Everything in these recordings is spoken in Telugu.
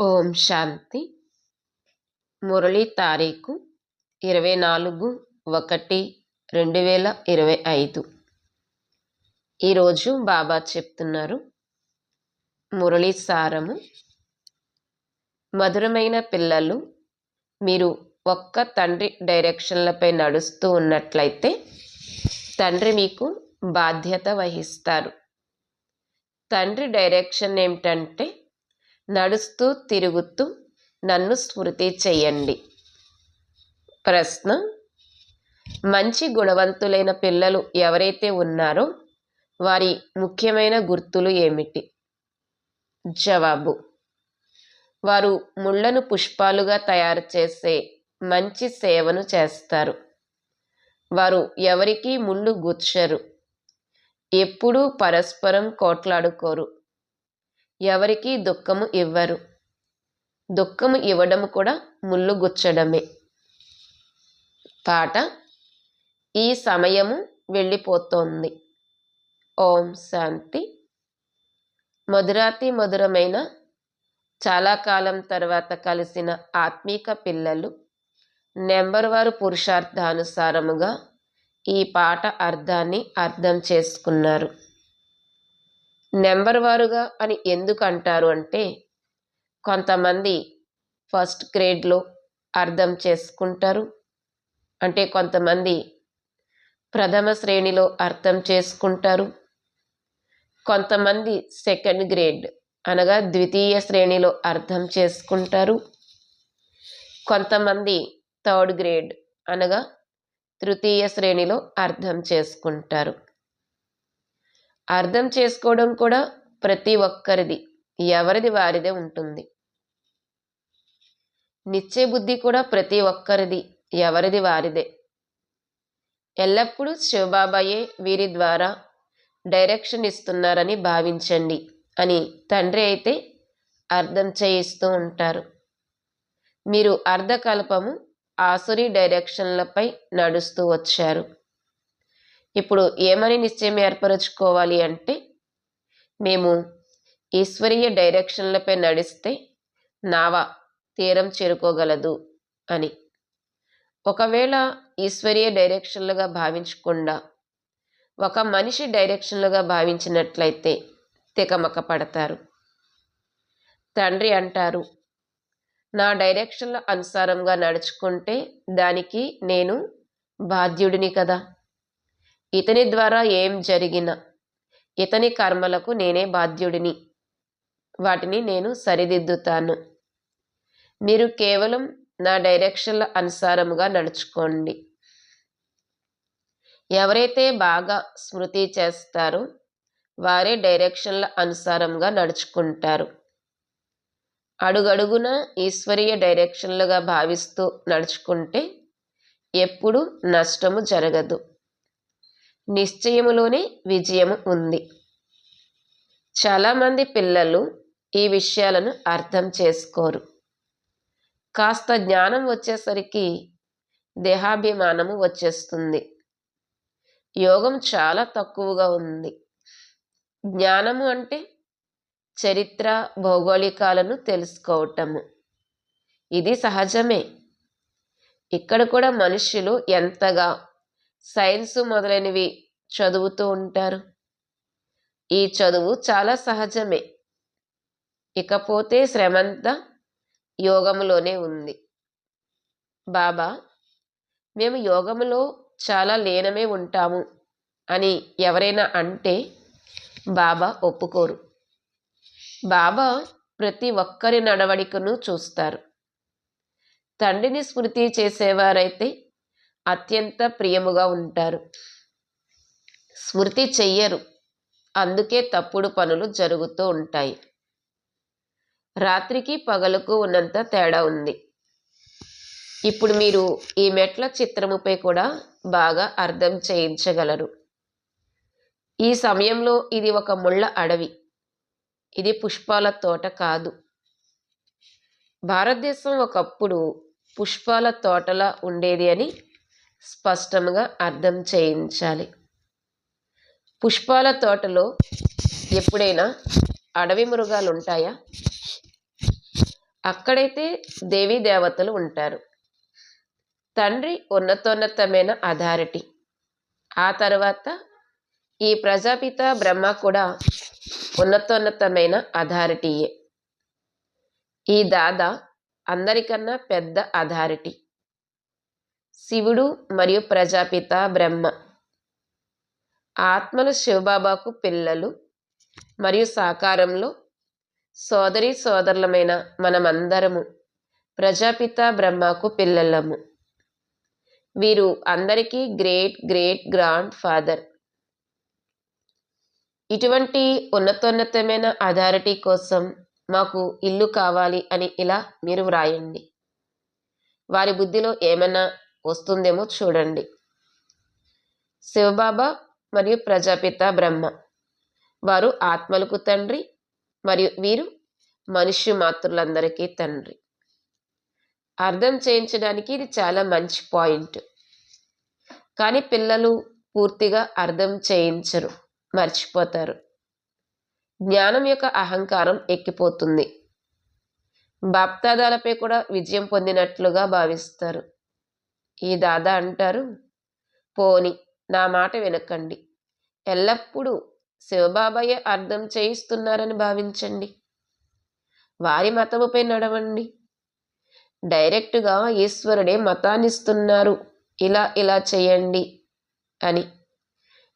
ఓం శాంతి. మురళి తారీఖు ఇరవై నాలుగు ఒకటి రెండు వేల ఇరవై ఐదు. ఈరోజు బాబా చెప్తున్నారు మురళి సారము మధురమైన పిల్లలు మీరు ఒక్క తండ్రి డైరెక్షన్లపై నడుస్తూ ఉన్నట్లయితే తండ్రి మీకు బాధ్యత వహిస్తారు. తండ్రి డైరెక్షన్ ఏమిటంటే నడుస్తూ తిరుగుతూ నన్ను స్మృతి చెయ్యండి. ప్రశ్న మంచి గుణవంతులైన పిల్లలు ఎవరైతే ఉన్నారో వారి ముఖ్యమైన గుర్తులు ఏమిటి? జవాబు వారు ముళ్ళను పుష్పాలుగా తయారు చేసే మంచి సేవను చేస్తారు. వారు ఎవరికీ ముళ్ళు గుచ్చరు. ఎప్పుడూ పరస్పరం కోట్లాడుకోరు. ఎవరికీ దుఃఖము ఇవ్వరు. దుఃఖము ఇవ్వడం కూడా ముళ్ళు గుచ్చడమే. పాట ఈ సమయము వెళ్ళిపోతోంది. ఓం శాంతి. మధురాతి మధురమైన చాలా కాలం తర్వాత కలిసిన ఆత్మీక పిల్లలు నెంబర్ వారు పురుషార్థానుసారముగా ఈ పాట అర్థాన్ని అర్థం చేసుకున్నారు. నెంబర్ వారుగా అని ఎందుకు అంటారు అంటే కొంతమంది ఫస్ట్ గ్రేడ్లో అర్థం చేసుకుంటారు. అంటే కొంతమంది ప్రథమ శ్రేణిలో అర్థం చేసుకుంటారు. కొంతమంది సెకండ్ గ్రేడ్ అనగా ద్వితీయ శ్రేణిలో అర్థం చేసుకుంటారు. కొంతమంది థర్డ్ గ్రేడ్ అనగా తృతీయ శ్రేణిలో అర్థం చేసుకుంటారు. అర్థం చేసుకోవడం కూడా ప్రతి ఒక్కరిది ఎవరిది వారిదే ఉంటుంది. నిత్య బుద్ధి కూడా ప్రతి ఒక్కరిది ఎవరిది వారిదే. ఎల్లప్పుడూ శివబాబాయే వీరి ద్వారా డైరెక్షన్ ఇస్తున్నారని భావించండి అని తండ్రి అయితే అర్థం చేయిస్తూ ఉంటారు. మీరు అర్ధకల్పము ఆసురి డైరెక్షన్లపై నడుస్తూ వచ్చారు. ఇప్పుడు ఏమని నిశ్చయం ఏర్పరచుకోవాలి అంటే మేము ఈశ్వరీయ డైరెక్షన్లపై నడిస్తే నావా తీరం చేరుకోగలదు అని. ఒకవేళ ఈశ్వరీయ డైరెక్షన్లుగా భావించకుండా ఒక మనిషి డైరెక్షన్లుగా భావించినట్లయితే తికమక పడతారు తండ్రి అంటారు నా డైరెక్షన్ల అనుసారంగా నడుచుకుంటే దానికి నేను బాధ్యుడిని కదా. ఇతని ద్వారా ఏం జరిగినా? ఇతని కర్మలకు నేనే బాధ్యుడిని. వాటిని నేను సరిదిద్దుతాను. మీరు కేవలం నా డైరెక్షన్ల అనుసారముగా నడుచుకోండి. ఎవరైతే బాగా స్మృతి చేస్తారో వారే డైరెక్షన్ల అనుసారంగా నడుచుకుంటారు. అడుగడుగున ఈశ్వరీయ డైరెక్షన్లుగా భావిస్తూ నడుచుకుంటే ఎప్పుడు నష్టము జరగదు. నిశ్చయములోనే విజయము ఉంది. చాలామంది పిల్లలు ఈ విషయాలను అర్థం చేసుకోరు. కాస్త జ్ఞానం వచ్చేసరికి దేహాభిమానము వచ్చేస్తుంది. యోగం చాలా తక్కువగా ఉంది. జ్ఞానము అంటే చరిత్ర భౌగోళికాలను తెలుసుకోవటము. ఇది సహజమే. ఇక్కడ కూడా మనుషులు ఎంతగా సైన్స్ మొదలైనవి చదువుతూ ఉంటారు. ఈ చదువు చాలా సహజమే. ఇకపోతే శ్రమంతా యోగములోనే ఉంది. బాబా మేము యోగములో చాలా లీనమే ఉంటాము అని ఎవరైనా అంటే బాబా ఒప్పుకోరు. బాబా ప్రతి ఒక్కరి నడవడికను చూస్తారు. తండ్రిని స్మృతి చేసేవారైతే అత్యంత ప్రియముగా ఉంటారు. స్మృతి చెయ్యరు. అందుకే తప్పుడు పనులు జరుగుతూ ఉంటాయి. రాత్రికి పగలకు ఉన్నంత తేడా ఉంది. ఇప్పుడు మీరు ఈ మెట్ల చిత్రముపై కూడా బాగా అర్థం చేయించగలరు. ఈ సమయంలో ఇది ఒక ముళ్ళ అడవి. ఇది పుష్పాల తోట కాదు. భారతదేశం ఒకప్పుడు పుష్పాల తోటలా ఉండేది అని స్పష్టంగా అర్థం చేయించాలి. పుష్పాల తోటలో ఎప్పుడైనా అడవి మృగాలు ఉంటాయా అక్కడైతే దేవీ దేవతలు ఉంటారు. తండ్రి ఉన్నతోన్నతమైన అథారిటీ. ఆ తర్వాత ఈ ప్రజాపిత బ్రహ్మ కూడా ఉన్నతోన్నతమైన అథారిటీయే. ఈ దాదా అందరికన్నా పెద్ద అథారిటీ. శివుడు మరియు ప్రజాపిత బ్రహ్మ. ఆత్మలు శివబాబాకు పిల్లలు మరియు సాకారంలో సోదరి సోదరులమైన మనమందరము ప్రజాపిత బ్రహ్మకు పిల్లలము. వీరు అందరికీ గ్రేట్ గ్రేట్ గ్రాండ్ ఫాదర్. ఇటువంటి ఉన్నతోన్నతమైన అథారిటీ కోసం మాకు ఇల్లు కావాలి అని ఇలా మీరు వ్రాయండి. వారి బుద్ధిలో ఏమైనా వస్తుందేమో చూడండి. శివబాబా మరియు ప్రజాపిత బ్రహ్మ. వారు ఆత్మలకు తండ్రి మరియు వీరు మనుష్య మాతృలందరికీ తండ్రి. అర్థం చేయించడానికి ఇది చాలా మంచి పాయింట్. కానీ పిల్లలు పూర్తిగా అర్థం చేయించరు మర్చిపోతారు. జ్ఞానం యొక్క అహంకారం ఎక్కిపోతుంది. బాప్తాదాలపై కూడా విజయం పొందినట్లుగా భావిస్తారు. ఈ దాదా అంటారు. పోని నా మాట వినకండి. ఎల్లప్పుడూ శివబాబాయే అర్థం చేయిస్తున్నారని భావించండి. వారి మతముపై నడవండి. డైరెక్ట్గా ఈశ్వరుడే మతాన్నిస్తున్నారు. ఇలా ఇలా చేయండి అని.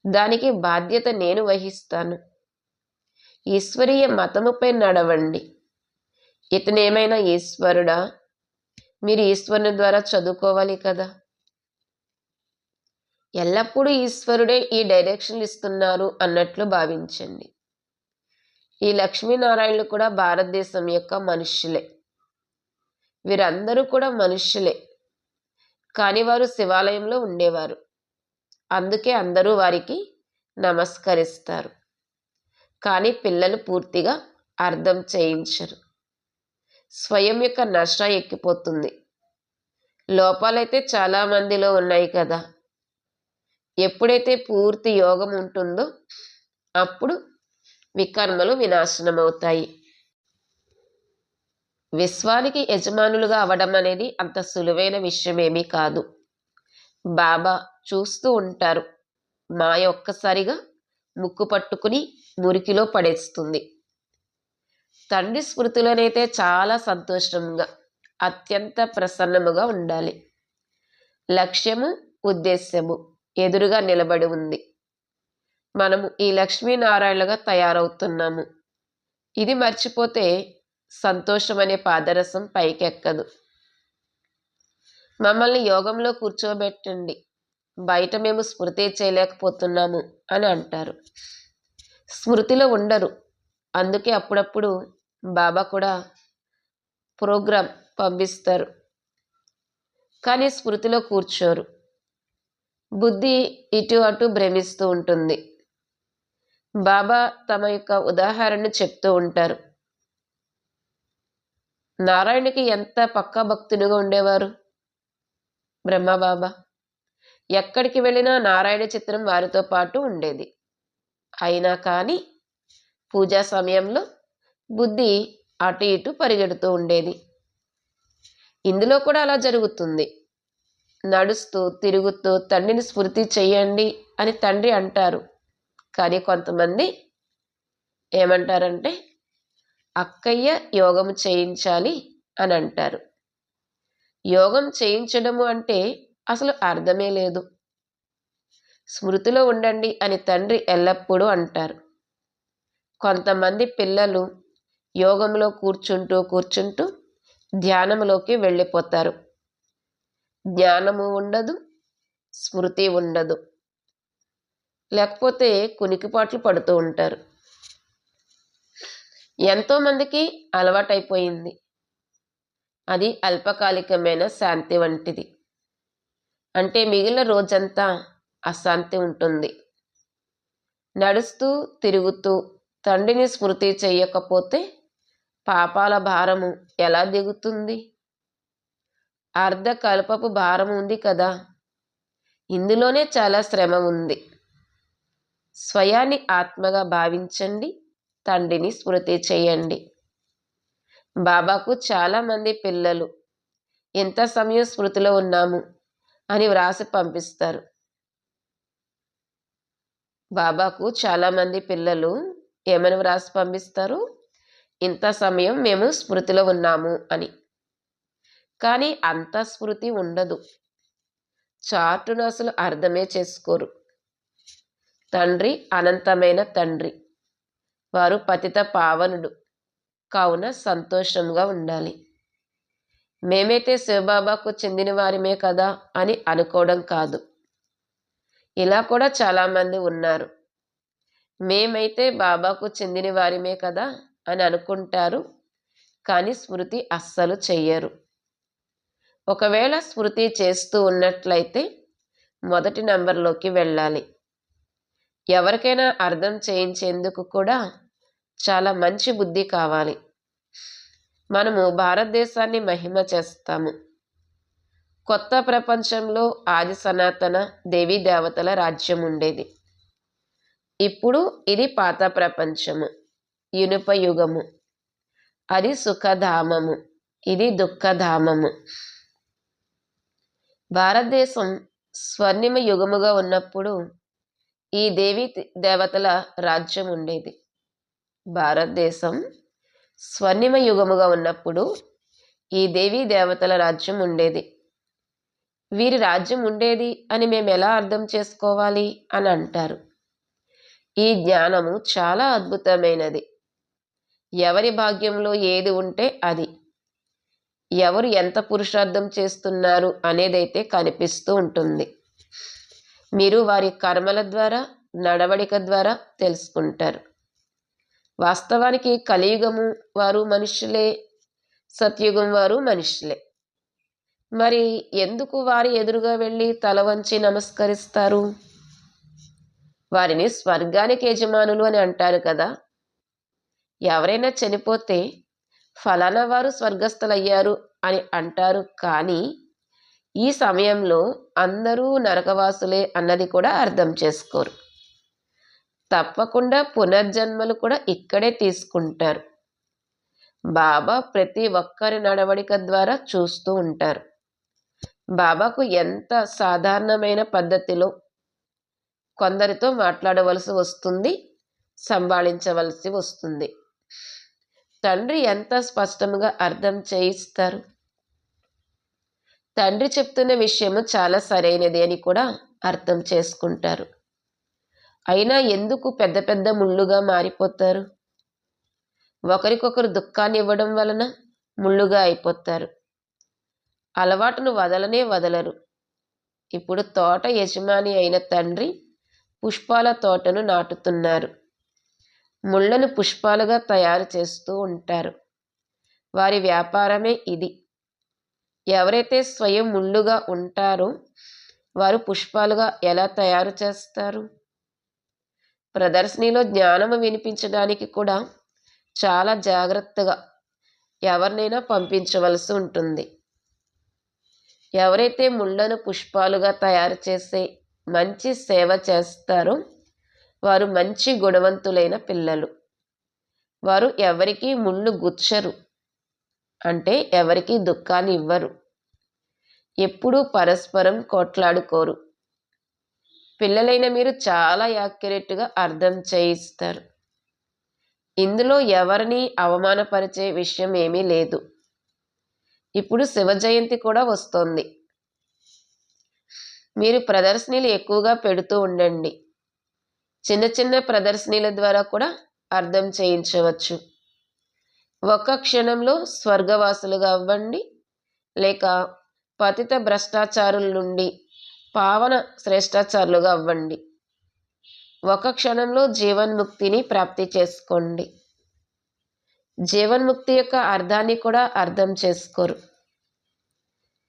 దానికి బాధ్యత నేను వహిస్తాను. ఈశ్వరీయ మతముపై నడవండి. ఇతనేమైనా ఈశ్వరుడా? మీరు ఈశ్వరుని ద్వారా చదువుకోవాలి కదా? ఎల్లప్పుడూ ఈశ్వరుడే ఈ డైరెక్షన్లు ఇస్తున్నారు అన్నట్లు భావించండి. ఈ లక్ష్మీనారాయణలు కూడా భారతదేశం యొక్క మనుష్యులే. వీరందరూ కూడా మనుష్యులే. కానీ వారు శివాలయంలో ఉండేవారు. అందుకే అందరూ వారికి నమస్కరిస్తారు. కానీ పిల్లలు పూర్తిగా అర్థం చేయించరు. స్వయం యొక్క నష్ట ఎక్కిపోతుంది. లోపాలైతే చాలా మందిలో ఉన్నాయి కదా. ఎప్పుడైతే పూర్తి యోగం ఉంటుందో అప్పుడు వికర్మలు వినాశనం అవుతాయి విశ్వానికి యజమానులుగా అవడం అనేది అంత సులువైన విషయమేమీ కాదు. బాబా చూస్తూ ఉంటారు. మాయ ఒక్కసారిగా ముక్కు పట్టుకుని మురికిలో పడేస్తుంది. తండ్రి స్మృతిలోనైతే చాలా సంతోషంగా అత్యంత ప్రసన్నముగా ఉండాలి. లక్ష్యము ఉద్దేశ్యము ఎదురుగా నిలబడి ఉంది. మనము ఈ లక్ష్మీనారాయణగా తయారవుతున్నాము. ఇది మర్చిపోతే సంతోషం అనే పాదరసం పైకెక్కదు. మమ్మల్ని యోగంలో కూర్చోబెట్టండి. బయట మేము స్మృతి చేయలేకపోతున్నాము అని అంటారు. స్మృతిలో ఉండరు. అందుకే అప్పుడప్పుడు బాబా కూడా ప్రోగ్రాం పంపిస్తారు. కానీ స్మృతిలో కూర్చోరు. బుద్ధి ఇటు అటు భ్రమిస్తూ ఉంటుంది. బాబా తమ యొక్క ఉదాహరణను చెప్తూ ఉంటారు. నారాయణకి ఎంత పక్కా భక్తునిగా ఉండేవారు? బ్రహ్మబాబా ఎక్కడికి వెళ్ళినా నారాయణ చిత్రం వారితో పాటు ఉండేది. అయినా కానీ పూజా సమయంలో బుద్ధి అటు ఇటు పరిగెడుతూ ఉండేది. ఇందులో కూడా అలా జరుగుతుంది. నడుస్తూ తిరుగుతూ తండ్రిని స్ఫూర్తి చెయ్యండి అని తండ్రి అంటారు. కానీ కొంతమంది ఏమంటారంటే అక్కయ్య యోగం చేయించాలి అని అంటారు. యోగం చేయించడము అంటే అసలు అర్థమే లేదు. స్మృతిలో ఉండండి అని తండ్రి ఎల్లప్పుడూ అంటారు. కొంతమంది పిల్లలు యోగంలో కూర్చుంటూ కూర్చుంటూ ధ్యానంలోకి వెళ్ళిపోతారు. జ్ఞానము ఉండదు స్మృతి ఉండదు. లేకపోతే కునికిపాట్లు పడుతూ ఉంటారు. ఎంతోమందికి అలవాటైపోయింది. అది అల్పకాలికమైన శాంతి వంటిది. అంటే మిగిలిన రోజంతా అశాంతి ఉంటుంది. నడుస్తూ తిరుగుతూ తండ్రిని స్మృతి చేయకపోతే పాపాల భారము ఎలా దిగుతుంది? అర్ధకల్పపు భారం ఉంది కదా. ఇందులోనే చాలా శ్రమ ఉంది. స్వయాన్ని ఆత్మగా భావించండి తండ్రిని స్మృతి చేయండి. బాబాకు చాలామంది పిల్లలు. ఎంత సమయం స్మృతిలో ఉన్నాము అని వ్రాసి పంపిస్తారు. బాబాకు చాలామంది పిల్లలు ఏమని వ్రాసి పంపిస్తారు? ఇంత సమయం మేము స్మృతిలో ఉన్నాము అని. కానీ అంత స్మృతి ఉండదు. చాటును అసలు అర్థమే చేసుకోరు. తండ్రి అనంతమైన తండ్రి. వారు పతిత పావనుడు. కావున సంతోషంగా ఉండాలి. మేమైతే శివబాబాకు చెందిన వారిమే కదా అని అనుకోవడం కాదు. ఇలా కూడా చాలామంది ఉన్నారు. మేమైతే బాబాకు చెందిన వారిమే కదా అని అనుకుంటారు. కానీ స్మృతి అస్సలు చెయ్యరు. ఒకవేళ స్మృతి చేస్తూ ఉన్నట్లయితే మొదటి నంబర్లోకి వెళ్ళాలి. ఎవరికైనా అర్థం చేయించేందుకు కూడా చాలా మంచి బుద్ధి కావాలి. మనము భారతదేశాన్ని మహిమ చేస్తాము. కొత్త ప్రపంచంలో ఆది సనాతన దేవీ దేవతల రాజ్యం ఉండేది. ఇప్పుడు ఇది పాత ప్రపంచము. ఇనుప యుగము అది సుఖధామము. ఇది దుఃఖధామము. భారతదేశం స్వర్ణిమ యుగముగా ఉన్నప్పుడు ఈ దేవి దేవతల రాజ్యం ఉండేది. భారతదేశం స్వర్ణిమ యుగముగా ఉన్నప్పుడు ఈ దేవీ దేవతల రాజ్యం ఉండేది. వీరి రాజ్యం ఉండేది అని మేము ఎలా అర్థం చేసుకోవాలి అని అంటారు. ఈ జ్ఞానము చాలా అద్భుతమైనది. ఎవరి భాగ్యంలో ఏది ఉంటే అది. ఎవరు ఎంత పురుషార్థం చేస్తున్నారు అనేదైతే కనిపిస్తూ ఉంటుంది. మీరు వారి కర్మల ద్వారా నడవడిక ద్వారా తెలుసుకుంటారు. వాస్తవానికి కలియుగము వారు మనుషులే సత్యుగం వారు మనుషులే. మరి ఎందుకు వారి ఎదురుగా వెళ్ళి తల వంచి నమస్కరిస్తారు? వారిని స్వర్గానికి యజమానులు అని అంటారు కదా. ఎవరైనా చనిపోతే ఫలానా వారు స్వర్గస్థులయ్యారు అని అంటారు. కానీ ఈ సమయంలో అందరూ నరకవాసులే అన్నది కూడా అర్థం చేసుకోరు. తప్పకుండా పునర్జన్మలు కూడా ఇక్కడే తీసుకుంటారు. బాబా ప్రతి ఒక్కరి నడవడిక ద్వారా చూస్తూ ఉంటారు. బాబాకు ఎంత సాధారణమైన పద్ధతిలో కొందరితో మాట్లాడవలసి వస్తుంది సంభాళించవలసి వస్తుంది. తండ్రి ఎంత స్పష్టంగా అర్థం చేయిస్తారు? తండ్రి చెప్తున్న విషయము చాలా సరైనది అని కూడా అర్థం చేసుకుంటారు. అయినా ఎందుకు పెద్ద పెద్ద ముళ్ళుగా మారిపోతారు? ఒకరికొకరు దుఃఖాన్ని ఇవ్వడం వలన ముళ్ళుగా అయిపోతారు. అలవాటును వదలనే వదలరు. ఇప్పుడు తోట యజమాని అయిన తండ్రి పుష్పాల తోటను నాటుతున్నారు. ముళ్ళను పుష్పాలుగా తయారు చేస్తూ ఉంటారు. వారి వ్యాపారమే ఇది. ఎవరైతే స్వయం ముళ్ళుగా ఉంటారో వారు పుష్పాలుగా ఎలా తయారు చేస్తారు? ప్రదర్శనలో జ్ఞానము వినిపించడానికి కూడా చాలా జాగ్రత్తగా ఎవరినైనా పంపించవలసి ఉంటుంది. ఎవరైతే ముళ్ళను పుష్పాలుగా తయారు చేసే మంచి సేవ చేస్తారో వారు మంచి గుణవంతులైన పిల్లలు. వారు ఎవరికి ముళ్ళు గుచ్చరు అంటే ఎవరికి దుఃఖాన్ని ఇవ్వరు. ఎప్పుడూ పరస్పరం కొట్లాడుకోరు. పిల్లలైన మీరు చాలా యాక్యురేట్గా అర్థం చేయిస్తారు. ఇందులో ఎవరిని అవమానపరిచే విషయం ఏమీ లేదు. ఇప్పుడు శివ జయంతి కూడా వస్తోంది. మీరు ప్రదర్శనలు ఎక్కువగా పెడుతూ ఉండండి. చిన్న చిన్న ప్రదర్శనల ద్వారా కూడా అర్థం చేయించవచ్చు. ఒక క్షణంలో స్వర్గవాసులుగా అవ్వండి లేక పతిత భ్రష్టాచారుల నుండి పావన శ్రేష్టాచారులుగా అవ్వండి. ఒక క్షణంలో జీవన్ముక్తిని ప్రాప్తి చేసుకోండి. జీవన్ముక్తి యొక్క అర్థాన్ని కూడా అర్థం చేసుకోరు.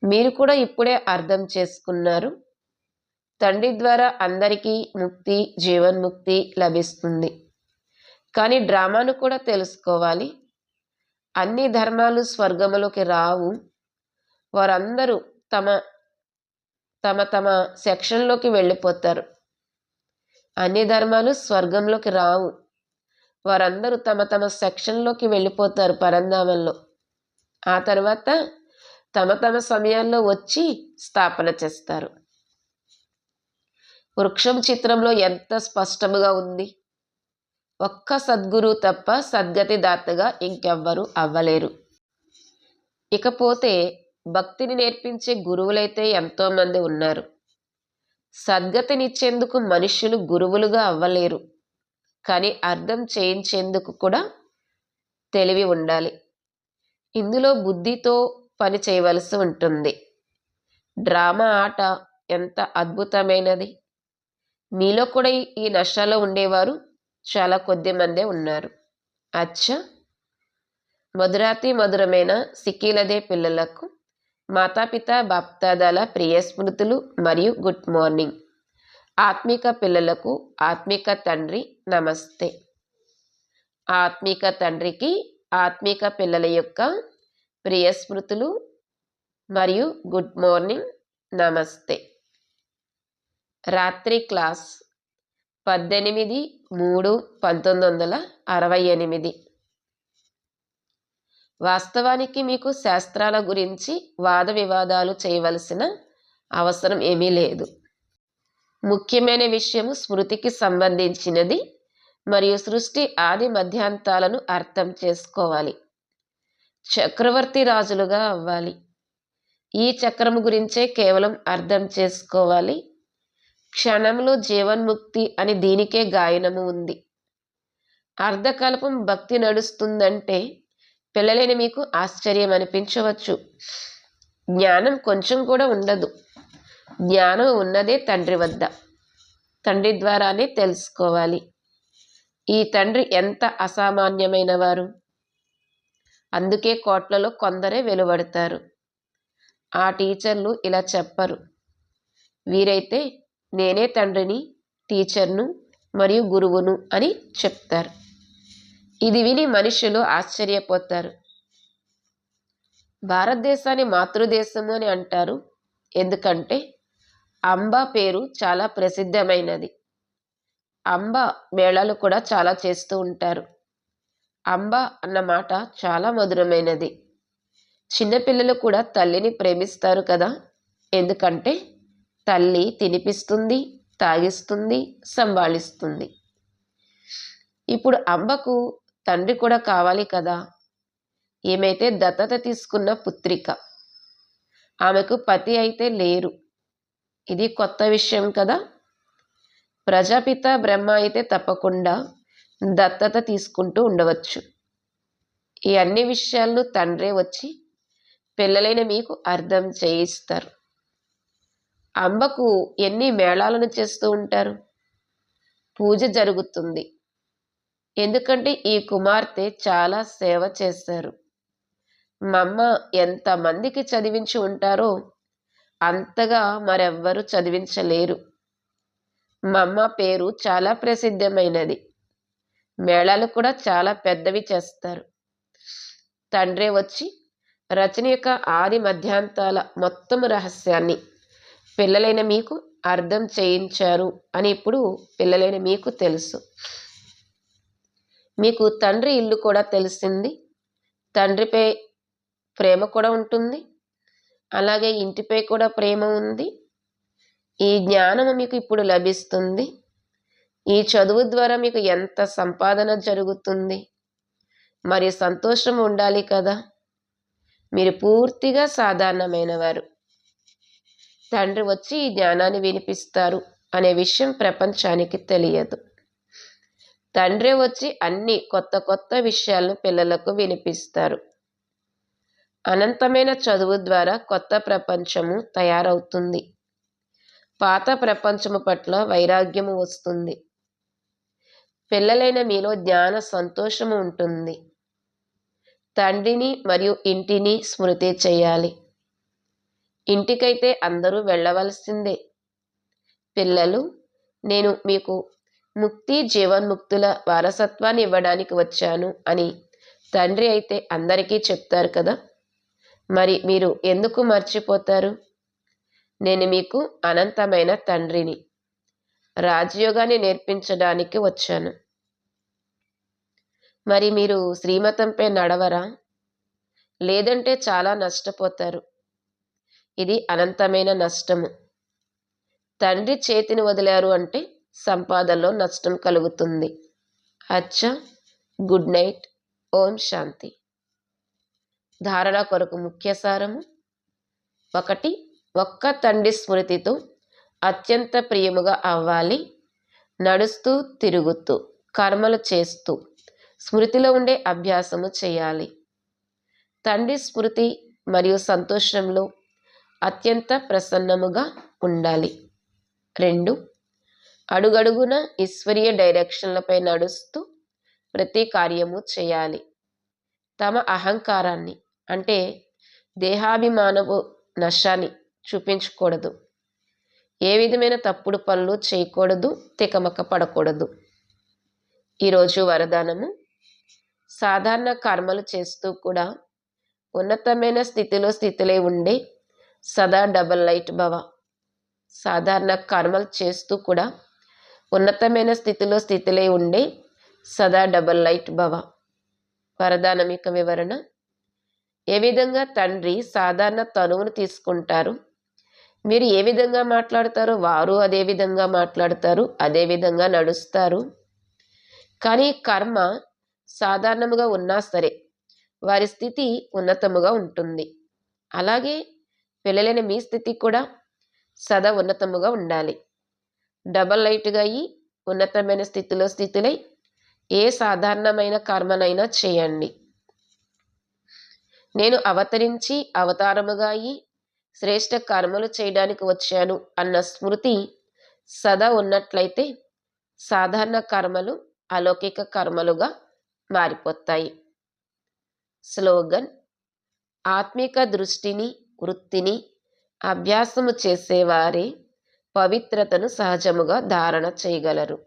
మీరు కూడా ఇప్పుడే అర్థం చేసుకున్నారు. తండ్రి ద్వారా అందరికీ ముక్తి జీవన్ముక్తి లభిస్తుంది. కానీ డ్రామాను కూడా తెలుసుకోవాలి. అన్ని ధర్మాలు స్వర్గములోకి రావు. వారందరూ తమ తమ తమ సెక్షన్లోకి వెళ్ళిపోతారు. అన్ని ధర్మాలు స్వర్గంలోకి రావు. వారందరూ తమ తమ సెక్షన్లోకి వెళ్ళిపోతారు పరంధామంలో. ఆ తర్వాత తమ తమ సమయాల్లో వచ్చి స్థాపన చేస్తారు. వృక్షం చిత్రంలో ఎంత స్పష్టముగా ఉంది? ఒక్క సద్గురు తప్ప సద్గతి దాతగా ఇంకెవ్వరూ అవ్వలేరు. ఇకపోతే భక్తిని నేర్పించే గురువులైతే ఎంతోమంది ఉన్నారు. సద్గతినిచ్చేందుకు మనుష్యులు గురువులుగా అవ్వలేరు. కానీ అర్థం చేయించేందుకు కూడా తెలివి ఉండాలి. ఇందులో బుద్ధితో పని చేయవలసి ఉంటుంది. డ్రామా ఆట ఎంత అద్భుతమైనది! మీలో కూడా ఈ నష్టాల్లో ఉండేవారు చాలా కొద్ది మందే ఉన్నారు. అచ్చ! మధురాతి మధురమైన సిక్కీలదే పిల్లలకు మాతాపిత బాప్తాదాల ప్రియ స్మృతులు మరియు గుడ్ మార్నింగ్. ఆత్మిక పిల్లలకు ఆత్మిక తండ్రి నమస్తే. ఆత్మిక తండ్రికి ఆత్మిక పిల్లల యొక్క ప్రియ స్మృతులు మరియు గుడ్ మార్నింగ్ నమస్తే. రాత్రి క్లాస్ పద్దెనిమిది మూడు పంతొమ్మిది వందల అరవై ఎనిమిది. వాస్తవానికి మీకు శాస్త్రాల గురించి వాద వివాదాలు చేయవలసిన అవసరం ఏమీ లేదు. ముఖ్యమైన విషయం స్మృతికి సంబంధించినది మరియు సృష్టి ఆది మధ్యాంతాలను అర్థం చేసుకోవాలి. చక్రవర్తి రాజులుగా అవ్వాలి. ఈ చక్రము గురించే కేవలం అర్థం చేసుకోవాలి. క్షణంలో జీవన్ముక్తి అని దీనికే గాయనము ఉంది. అర్ధకల్పం భక్తి నడుస్తుందంటే పిల్లలేని మీకు ఆశ్చర్యం అనిపించవచ్చు. జ్ఞానం కొంచెం కూడా ఉండదు. జ్ఞానం ఉన్నదే తండ్రి వద్ద. తండ్రి ద్వారానే తెలుసుకోవాలి. ఈ తండ్రి ఎంత అసామాన్యమైన వారు? అందుకే కోట్లలో కొందరే వెలువడతారు. ఆ టీచర్లు ఇలా చెప్పరు. వీరైతే నేనే తండ్రిని టీచర్ను మరియు గురువును అని చెప్తారు. ఇది విని మనుషులు ఆశ్చర్యపోతారు. భారతదేశాన్ని మాతృదేశము అని అంటారు. ఎందుకంటే అంబ పేరు చాలా ప్రసిద్ధమైనది. అంబ మేళాలు కూడా చాలా చేస్తూ ఉంటారు. అంబ అన్న మాట చాలా మధురమైనది. చిన్నపిల్లలు కూడా తల్లిని ప్రేమిస్తారు కదా. ఎందుకంటే తల్లి తినిపిస్తుంది తాగిస్తుంది సంభాళిస్తుంది. ఇప్పుడు అంబకు తండ్రి కూడా కావాలి కదా. ఏమైతే దత్తత తీసుకున్న పుత్రిక ఆమెకు పతి అయితే లేరు. ఇది కొత్త విషయం కదా. ప్రజాపిత బ్రహ్మ అయితే తప్పకుండా దత్తత తీసుకుంటూ ఉండవచ్చు. ఈ అన్ని విషయాలను తండ్రే వచ్చి పిల్లలైన మీకు అర్థం చేయిస్తారు. అంబకు ఎన్ని మేళాలను చేస్తూ ఉంటారు? పూజ జరుగుతుంది. ఎందుకంటే ఈ కుమార్తె చాలా సేవ చేశారు. మమ్మ ఎంతమందికి చదివించి ఉంటారో అంతగా మరెవ్వరు చదివించలేరు. మమ్మ పేరు చాలా ప్రసిద్ధమైనది. మేళాలు కూడా చాలా పెద్దవి చేస్తారు. తండ్రి వచ్చి రచన యొక్క ఆది మధ్యాంతాల మొత్తం రహస్యాన్ని పిల్లలైన మీకు అర్థం చేయించారు అని ఇప్పుడు పిల్లలైన మీకు తెలుసు. మీకు తండ్రి ఇల్లు కూడా తెలిసింది. తండ్రిపై ప్రేమ కూడా ఉంటుంది. అలాగే ఇంటిపై కూడా ప్రేమ ఉంది. ఈ జ్ఞానము మీకు ఇప్పుడు లభిస్తుంది. ఈ చదువు ద్వారా మీకు ఎంత సంపాదన జరుగుతుంది. మరి సంతోషం ఉండాలి కదా. మీరు పూర్తిగా సాధారణమైనవారు. తండ్రి వచ్చి ఈ జ్ఞానాన్ని వినిపిస్తారు అనే విషయం ప్రపంచానికి తెలియదు. తండ్రి వచ్చి అన్ని కొత్త కొత్త విషయాలను పిల్లలకు వినిపిస్తారు. అనంతమైన చదువు ద్వారా కొత్త ప్రపంచము తయారవుతుంది. పాత ప్రపంచము పట్ల వైరాగ్యము వస్తుంది. పిల్లలైన మీలో జ్ఞాన సంతోషము ఉంటుంది. తండ్రిని మరియు ఇంటిని స్మృతి చేయాలి. ఇంటికైతే అందరూ వెళ్ళవలసిందే. పిల్లలు నేను మీకు ముక్తి జీవన్ముక్తుల వారసత్వాన్ని ఇవ్వడానికి వచ్చాను అని తండ్రి అయితే అందరికీ చెప్తారు కదా. మరి మీరు ఎందుకు మర్చిపోతారు? నేను మీకు అనంతమైన తండ్రిని రాజయోగాన్ని నేర్పించడానికి వచ్చాను. మరి మీరు శ్రీమతంపై నడవరా? లేదంటే చాలా నష్టపోతారు. ఇది అనంతమైన నష్టము. తండ్రి చేతిని వదిలారు అంటే సంపాదనలో నష్టం కలుగుతుంది. అచ్చా. Good night. ఓం శాంతి. ధారణ కొరకు ముఖ్య సారము. ఒకటి ఒక్క తండ్రి స్మృతితో అత్యంత ప్రియముగా అవ్వాలి. నడుస్తూ తిరుగుతూ కర్మలు చేస్తూ స్మృతిలో ఉండే అభ్యాసము చేయాలి. తండ్రి స్మృతి మరియు సంతోషంలో అత్యంత ప్రసన్నముగా ఉండాలి. రెండు అడుగడుగున ఈశ్వరీయ డైరెక్షన్లపై నడుస్తూ ప్రతి కార్యము చేయాలి. తమ అహంకారాన్ని అంటే దేహాభిమానపు నశాన్ని చూపించకూడదు. ఏ విధమైన తప్పుడు పనులు చేయకూడదు తికమక పడకూడదు. ఈరోజు వరదానము సాధారణ కర్మలు చేస్తూ కూడా ఉన్నతమైన స్థితిలో స్థితిలో ఉండే సదా డబల్ లైట్ భవ. సాధారణ కర్మలు చేస్తూ కూడా ఉన్నతమైన స్థితిలో స్థితిలే ఉండే సదా డబల్ లైట్ భవ. వరదానమిక వివరణ. ఏ విధంగా తండ్రి సాధారణ తనువును తీసుకుంటారు? మీరు ఏ విధంగా మాట్లాడతారో? వారు అదే విధంగా మాట్లాడతారు అదే విధంగా నడుస్తారు. కానీ కర్మ సాధారణముగా ఉన్నా సరే వారి స్థితి ఉన్నతముగా ఉంటుంది. అలాగే పిల్లలైన మీ స్థితి కూడా సదా ఉన్నతముగా ఉండాలి. డబల్ లైట్గా అయ్యి ఉన్నతమైన స్థితిలో స్థితులై ఏ సాధారణమైన కర్మనైనా చేయండి. నేను అవతరించి అవతారముగా అయి శ్రేష్ట కర్మలు చేయడానికి వచ్చాను అన్న స్మృతి సదా ఉన్నట్లయితే సాధారణ కర్మలు అలౌకిక కర్మలుగా మారిపోతాయి. స్లోగన్ ఆత్మిక దృష్టిని వృత్తిని అభ్యాసము చేసేవారే పవిత్రతను సహజముగా ధారణ చేయగలరు.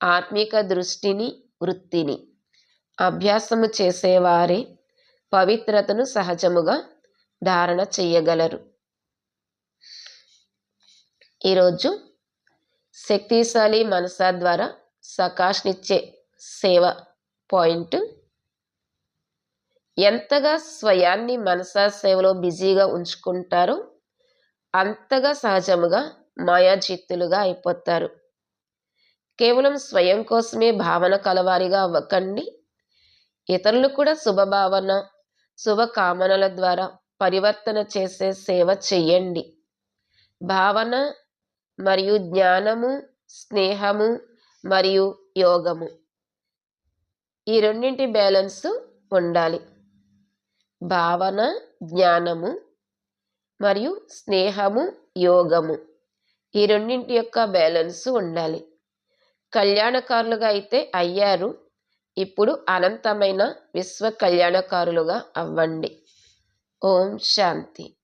ఆత్మిక దృష్టిని వృత్తిని అభ్యాసము చేసేవారే పవిత్రతను సహజముగా ధారణ చేయగలరు. ఈరోజు శక్తిశాలి మనసా ద్వారా సకాష్నిచ్చే సేవ పాయింట్ ఎంతగా స్వయాన్ని మనసా సేవలో బిజీగా ఉంచుకుంటారో అంతగా సహజముగా మాయాజిత్తులుగా అయిపోతారు. కేవలం స్వయం కోసమే భావన కలవారిగా అవ్వకండి. ఇతరులు కూడా శుభభావన శుభకామనల ద్వారా పరివర్తన చేసే సేవ చెయ్యండి. భావన మరియు జ్ఞానము స్నేహము మరియు యోగము ఈ రెండింటి బ్యాలెన్స్ ఉండాలి. భావన జ్ఞానము మరియు స్నేహము యోగము. ఈ రెండింటి యొక్క బ్యాలెన్స్ ఉండాలి. కళ్యాణకారులుగా అయితే అయ్యారు. ఇప్పుడు అనంతమైన విశ్వ కళ్యాణకారులుగా అవ్వండి. ఓం శాంతి.